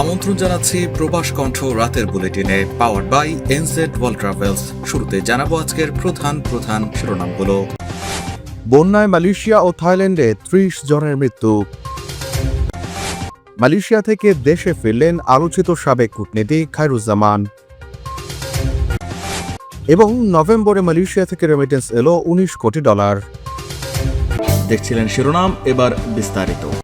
আমন্ত্রণ জানাচ্ছি প্রবাস কণ্ঠ রাতের বুলেটিনে power by NZ world travels শুরুতে জানাব আজকের প্রধান প্রধান শিরোনামগুলো। বন্যায় মালয়েশিয়া ও থাইল্যান্ডে ত্রিশ জনের মৃত্যু। মালয়েশিয়া থেকে দেশে ফিরলেন আলোচিত সাবেক কূটনীতিক খায়রুজ্জামান। এবং নভেম্বরে মালয়েশিয়া থেকে রেমিটেন্স এলো উনিশ কোটি ডলার। দেখছিলেন শিরোনাম এবার বিস্তারিত।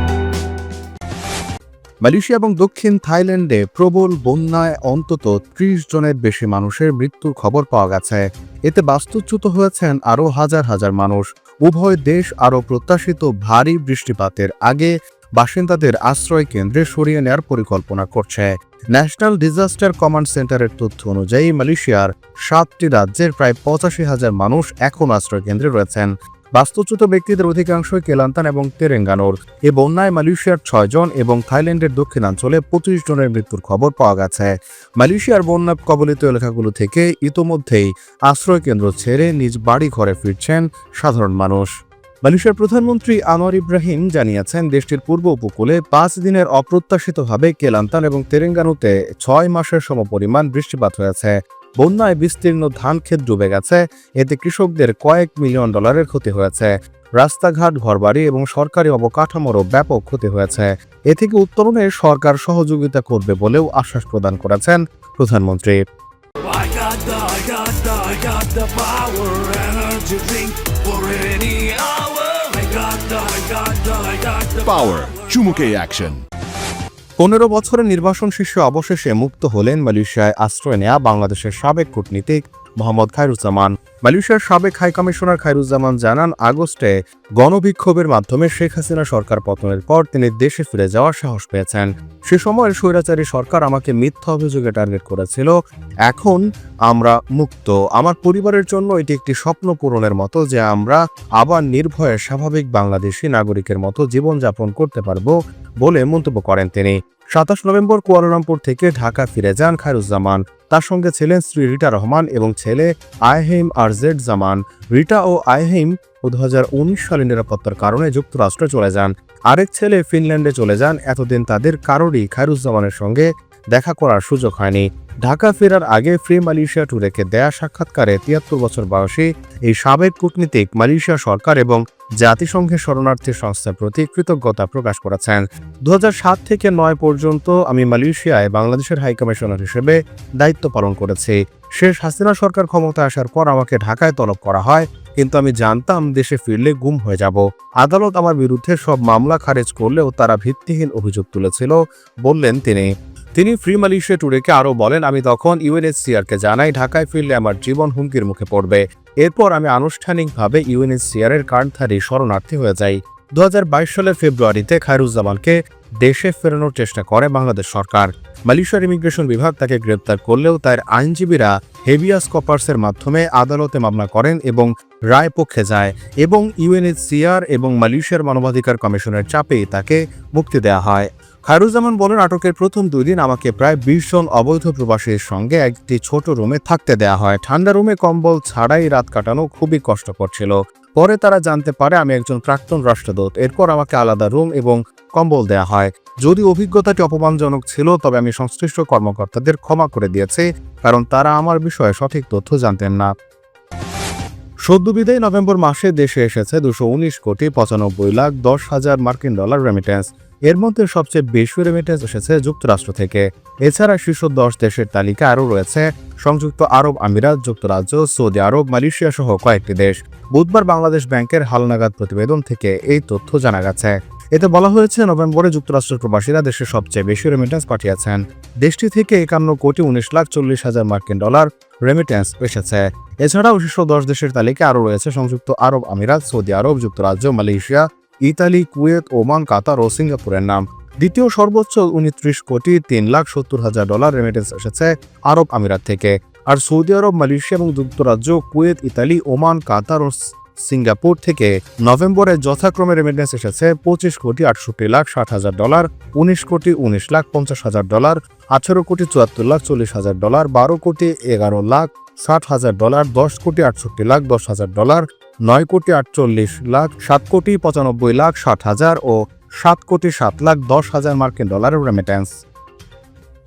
মালয়েশিয়া এবং দক্ষিণ থাইল্যান্ডে প্রবল বন্যায় অন্তত ত্রিশ জনের বেশি মানুষের মৃত্যুর খবর পাওয়া গেছে। এতে বাস্তুচ্যুত হয়েছেন আরও হাজার হাজার মানুষ। উভয় দেশ আরও প্রত্যাশিত ভারী বৃষ্টিপাতের আগে বাসিন্দাদের আশ্রয় কেন্দ্রে সরিয়ে নেওয়ার পরিকল্পনা করছে। ন্যাশনাল ডিজাস্টার কমান্ড সেন্টারের তথ্য অনুযায়ী মালয়েশিয়ার সাতটি রাজ্যের প্রায় পঁচাশি হাজার মানুষ এখন আশ্রয় কেন্দ্রে রয়েছেন। বাস্তুচ্যুত ব্যক্তিদের অধিকাংশই কেলান্তান এবং তেরেঙ্গানোর। এ বন্যায় মালয়েশিয়ার ছয়জন এবং থাইল্যান্ডের দক্ষিণাঞ্চলে পঁচিশ জনের মৃত্যুর খবর পাওয়া গেছে। মালয়েশিয়ার বন্যা কবলিত এলাকাগুলো থেকে ইতোমধ্যেই আশ্রয় কেন্দ্র ছেড়ে নিজ বাড়ি ঘরে ফিরছেন সাধারণ মানুষ। মালয়েশিয়ার প্রধানমন্ত্রী আনোয়ার ইব্রাহিম জানিয়েছেন, দেশটির পূর্ব উপকূলে পাঁচ দিনের অপ্রত্যাশিতভাবে কেলান্তান এবং তেরেঙ্গানুতে ছয় মাসের সমপরিমাণ বৃষ্টিপাত হয়েছে। বন্যায় বিস্তীর্ণ ধান ক্ষেত ডুবে গেছে এতে কৃষকদের কয়েক মিলিয়ন ডলারের ক্ষতি হয়েছে রাস্তাঘাট ঘরবাড়ি এবং সরকারি অবকাঠামোরও ব্যাপক ক্ষতি হয়েছে এ থেকে উত্তরণে সরকার সহযোগিতা করবে বলেও আশ্বাস প্রদান করেছেন প্রধানমন্ত্রী Power. Chumuke Action. পনেরো বছরের নির্বাসন শীর্ষ অবশেষে মুক্ত হলেন মালয়েশিয়ায় আশ্রয় নেয়া বাংলাদেশের সাবেক কূটনীতিক মোহাম্মদ খায়রুজ্জামান। মালয়েশিয়ার সাবেক হাই কমিশনার খায়রুজ্জামান জানান, আগস্টে গণবিক্ষোভের মাধ্যমে শেখ হাসিনা সরকার পতনের পর তিনি দেশে ফিরে যাওয়ার সাহস পেয়েছেন। সে সময়ের স্বৈরাচারী সরকার আমাকে মিথ্যা অভিযোগে টার্গেট করেছিল। এখন আমরা মুক্ত। আমার পরিবারের জন্য এটি একটি স্বপ্ন পূরণের মতো যে আমরা আবার নির্ভয়ে স্বাভাবিক বাংলাদেশি নাগরিকের মতো জীবনযাপন করতে পারব বলে মন্তব্য করেন তিনি। সাতাশ নভেম্বর কুয়ালালামপুর থেকে ঢাকা ফিরে যান খায়রুজ্জামান। তার সঙ্গে ছিলেন স্ত্রী রিটা রহমান এবং ছেলে আইহেম আরজেড জামান। রিটা ও আইহেম দু সালে নিরাপত্তার কারণে যুক্তরাষ্ট্রে চলে যান। আরেক ছেলে ফিনল্যান্ডে চলে যান, এতদিন তাদের কারোরই খায়রুজ্জামানের সঙ্গে দেখা করার সুযোগ হয়নি। ঢাকা ফেরার আগে ফ্রি মালয়েশিয়া ট্যুরেকে দেয়া সাক্ষাৎকারে তিয়াত্তর বছর বয়সী এই সাবেক কূটনীতিক মালয়েশিয়া সরকার এবং জাতিসংঘের শরণার্থী সংস্থার প্রতি কৃতজ্ঞতা প্রকাশ করেছেন। দু হাজার সাত থেকে নয় পর্যন্ত আমি মালয়েশিয়ায় বাংলাদেশের হাইকমিশনার হিসেবে দায়িত্ব পালন করেছি। শেষ হাসিনা সরকার ক্ষমতা আসার পর আমাকে ঢাকায় তলব করা হয়, কিন্তু আমি জানতাম দেশে ফিরলে গুম হয়ে যাব। আদালত আমার বিরুদ্ধে সব মামলা খারিজ করলেও তারা ভিত্তিহীন অভিযোগ তুলেছিল, বললেন তিনি। তিনি ফ্রি মালয়েশিয়া ট্যুরেকে আরও বলেন, আমি তখন ইউএনএইচসিআরকে জানাই, ঢাকায় ফিরলে আমার জীবন হুমকির মুখে পড়বে। এরপর আমি আনুষ্ঠানিকভাবে ইউএনএইচসিআর এর কার্ডধারী শরণার্থী হয়ে যাই। দু হাজার বাইশ সালের ফেব্রুয়ারিতে খায়রুজ্জামানকে দেশে ফেরানোর চেষ্টা করে বাংলাদেশ সরকার। মালয়েশিয়ার ইমিগ্রেশন বিভাগ তাকে গ্রেপ্তার করলেও তার আইনজীবীরা হেভিয়াস কপার্সের মাধ্যমে আদালতে মামলা করেন এবং রায় পক্ষে যায় এবং ইউএনএইচসিআর এবং মালয়েশিয়ার মানবাধিকার কমিশনের চাপে তাকে মুক্তি দেওয়া হয়। খায়রুজ্জামান বলেন, আটকের প্রথম দুই দিন আমাকে প্রায় বিশ জন অবৈধ প্রবাসীর সঙ্গে একটি ছোট রুমে থাকতে দেওয়া হয়। ঠান্ডা রুমে কম্বল ছাড়াই রাত কাটানো খুবই কষ্টকর ছিল। পরে তারা জানতে পারে আমি একজন প্রাক্তন রাষ্ট্রদূত। এরপর আমাকে আলাদা রুম এবং কম্বল দেওয়া হয়। যদি অভিজ্ঞতাটি অপমানজনক ছিল, তবে আমি সংশ্লিষ্ট কর্মকর্তাদের ক্ষমা করে দিয়েছি, কারণ তারা আমার বিষয়ে সঠিক তথ্য জানতেন না। সদ্য বিদায়ী নভেম্বর মাসে দেশে এসেছে দুশো কোটি পঁচানব্বই লাখ দশ হাজার মার্কিন ডলার রেমিটেন্স এর মধ্যে সবচেয়ে বেশি রেমিটেন্স এসেছে যুক্তরাষ্ট্র থেকে। এছাড়া শীর্ষ দশ দেশের তালিকা আরও রয়েছে। সংযুক্ত আরব আমিরাত, যুক্তরাজ্য, সৌদি আরব, মালয়েশিয়া সহ কয়েকটি দেশ। বুধবার বাংলাদেশ ব্যাংকের হালনাগাদ প্রতিবেদন থেকে এই তথ্য জানা গেছে। এতে বলা হয়েছে, নভেম্বরে যুক্তরাষ্ট্রের প্রবাসীরা দেশে সবচেয়ে বেশি রেমিটেন্স পাঠিয়েছেন। দেশটি থেকে একান্ন কোটি উনিশ লাখ চল্লিশ হাজার মার্কিন ডলার রেমিটেন্স এসেছে। এছাড়াও শীর্ষ দশ দেশের তালিকা আরও রয়েছে, সংযুক্ত আরব আমিরাত, সৌদি আরব, যুক্তরাজ্য, Malaysia Italy, Kuwait, Oman, Qatar ও সিঙ্গাপুরের নাম। দ্বিতীয় সর্বোচ্চ উনত্রিশ কোটি তিন লাখ সত্তর হাজার ডলার রেমিটেন্স এসেছে আরব আমিরাত থেকে। আর সৌদি আরব, মালয়েশিয়া এবং যুক্তরাজ্য, কুয়েত, ইতালি, ওমান, কাতার ও সিঙ্গাপুর থেকে নভেম্বরে যথাক্রমে রেমিটেন্স এসেছে পঁচিশ কোটি আটষট্টি লাখ ষাট হাজার ডলার, উনিশ কোটি উনিশ লাখ পঞ্চাশ হাজার ডলার, আঠারো কোটি চুয়াত্তর লাখ চল্লিশ হাজার ডলার, বারো কোটি এগারো লাখ ষাট হাজার ডলার, দশ কোটি আটষট্টি লাখ দশ হাজার ডলার নয় কোটি আটচল্লিশ লাখ, সাত কোটি পঁচানব্বই লাখ, ষাট হাজার ও সাত কোটি সাত লাখ দশ হাজার মার্কিন ডলারের রেমিটেন্স